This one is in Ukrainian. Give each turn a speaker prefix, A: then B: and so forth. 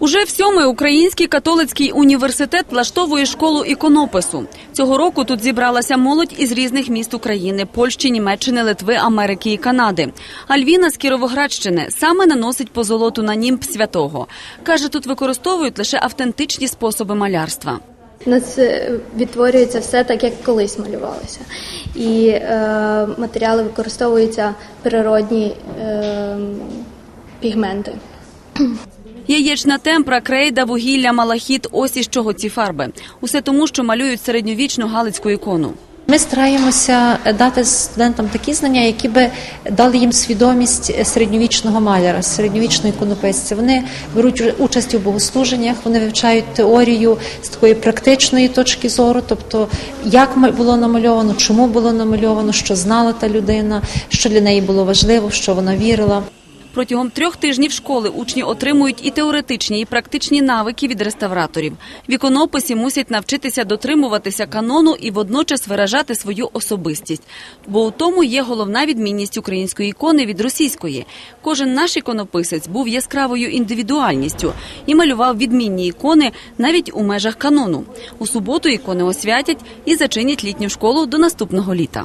A: Уже в сьомий Український католицький університет влаштовує школу іконопису. Цього року тут зібралася молодь із різних міст України – Польщі, Німеччини, Литви, Америки і Канади. Альвіна з Кіровоградщини саме наносить позолоту на німб святого. Каже, тут використовують лише автентичні способи малярства.
B: У нас відтворюється все так, як колись малювалося. І е, матеріали використовуються природні е, пігменти.
A: Яєчна темпра, крейда, вугілля, малахіт – ось із чого ці фарби. Усе тому, що малюють середньовічну галицьку ікону.
C: Ми стараємося дати студентам такі знання, які би дали їм свідомість середньовічного маляра, середньовічного іконописця. Вони беруть участь у богослуженнях, вони вивчають теорію з такої практичної точки зору, тобто як було намальовано, чому було намальовано, що знала та людина, що для неї було важливо, що вона вірила.
A: Протягом трьох тижнів школи учні отримують і теоретичні, і практичні навики від реставраторів. В іконописі мусять навчитися дотримуватися канону і водночас виражати свою особистість. Бо у тому є головна відмінність української ікони від російської. Кожен наш іконописець був яскравою індивідуальністю і малював відмінні ікони навіть у межах канону. У суботу ікони освятять і зачинять літню школу до наступного літа.